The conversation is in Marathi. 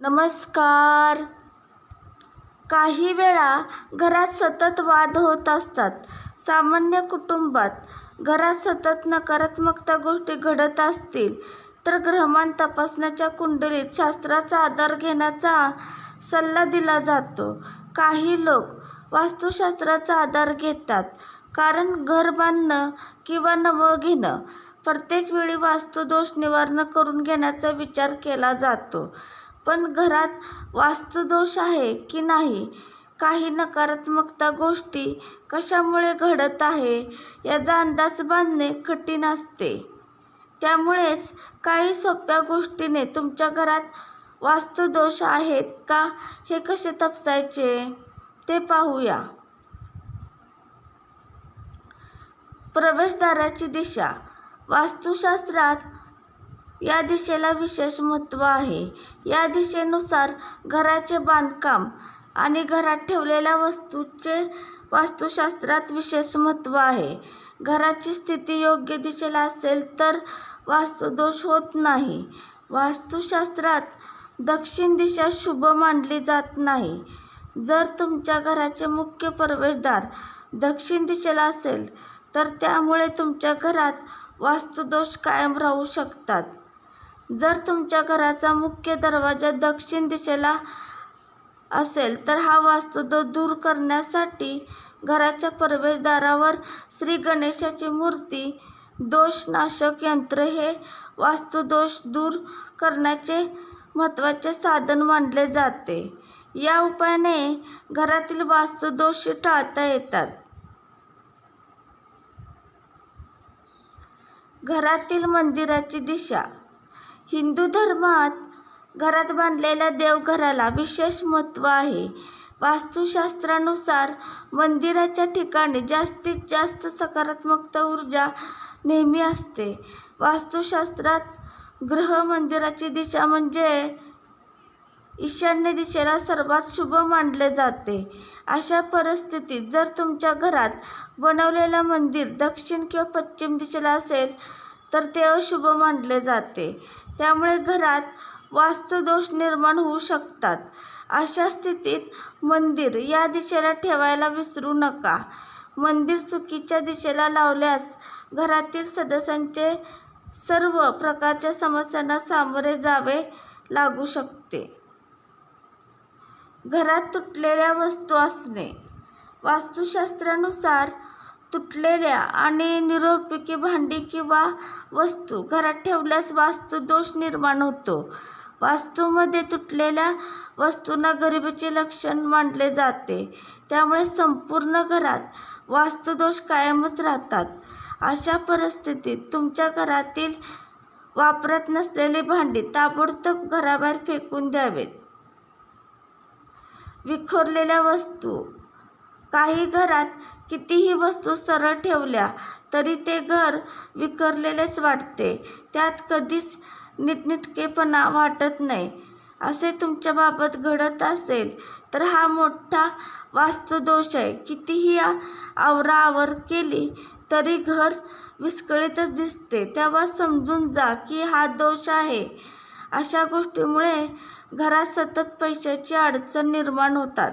नमस्कार. काही वेळा घरात सतत वाद होत असतात. सामान्य कुटुंबात घरात सतत नकारात्मकता गोष्टी घडत असतील तर ग्रहमान तपासण्याच्या कुंडलीत शास्त्राचा आधार घेण्याचा सल्ला दिला जातो. काही लोक वास्तुशास्त्राचा आधार घेतात कारण घर बांधणं किंवा नवं घेणं प्रत्येक वेळी वास्तुदोष निवारण करून घेण्याचा विचार केला जातो. पण घरात वास्तुदोष आहे की नाही? काही नकारात्मकता गोष्टी कशामुळे घडत आहे याचा अंदाज बांधणे कठीण असते. त्यामुळेच काही सोप्या गोष्टीने तुमच्या घरात वास्तुदोष आहेत का हे कसे तपासायचे ते पाहूया. प्रवेशद्वाराची दिशा. वास्तुशास्त्रात या दिशेला विशेष महत्त्व आहे. या दिशेनुसार घराचे बांधकाम आणि घरात ठेवलेल्या वस्तूचे वास्तुशास्त्रात विशेष महत्त्व आहे. घराची स्थिती योग्य दिशेला असेल तर वास्तुदोष होत नाही. वास्तुशास्त्रात दक्षिण दिशा शुभ मानली जात नाही. जर तुमच्या घराचे मुख्य प्रवेशद्वार दक्षिण दिशेला असेल तर त्यामुळे तुमच्या घरात वास्तुदोष कायम राहू शकतात. जर तुमच्या घराचा मुख्य दरवाजा दक्षिण दिशेला असेल तर हा वास्तुदोष दूर करण्यासाठी घराच्या प्रवेशद्वारावर श्री गणेशाची मूर्ती दोषनाशक यंत्र हे वास्तुदोष दूर करण्याचे महत्त्वाचे साधन मानले जाते. या उपायाने घरातील वास्तुदोष टाळता येतात. घरातील मंदिराची दिशा हिंदू धर्मात घरात बांधलेल्या देवघराला विशेष महत्त्व आहे. वास्तुशास्त्रानुसार मंदिराच्या ठिकाणी जास्तीत जास्त सकारात्मकता ऊर्जा नेहमी असते. वास्तुशास्त्रात ग्रह मंदिराची दिशा म्हणजे ईशान्य दिशेला सर्वात शुभ मानले जाते. अशा परिस्थितीत जर तुमच्या घरात बनवलेलं मंदिर दक्षिण किंवा पश्चिम दिशेला असेल तर ते अशुभ मानले जाते. त्यामुळे घरात वास्तुदोष निर्माण होऊ शकतात. अशा स्थितीत मंदिर या दिशेला ठेवायला विसरू नका. मंदिर चुकीच्या दिशेला लावल्यास घरातील सदस्यांचे सर्व प्रकारच्या समस्यांना सामोरे जावे लागू शकते. घरात तुटलेल्या वस्तू असणे. वास्तुशास्त्रानुसार तुटलेल्या आणि निरोपकी भांडी किंवा वस्तू घरात ठेवल्यास वास्तुदोष निर्माण होतो. वास्तूमध्ये तुटलेल्या वस्तूंना गरिबीचे लक्षण मानले जाते. त्यामुळे संपूर्ण घरात वास्तुदोष कायमच राहतात. अशा परिस्थितीत तुमच्या घरातील वापरत नसलेली भांडी ताबडतोब घराबाहेर फेकून द्यावेत. विखुरलेल्या वस्तू काही घरात कितीही वस्तू सरळ ठेवल्या तरी ते घर विखरलेलेच वाटते. त्यात कधीच नीटनेटकेपणा वाटत नाही. असे तुमच्याबाबत घडत असेल तर हा मोठा वास्तुदोष आहे. कितीही आवराआवर केली तरी घर विस्कळीतच दिसते. तेव्हा समजून जा की हा दोष आहे. अशा गोष्टीमुळे घरात सतत पैशाची अडचण निर्माण होतात.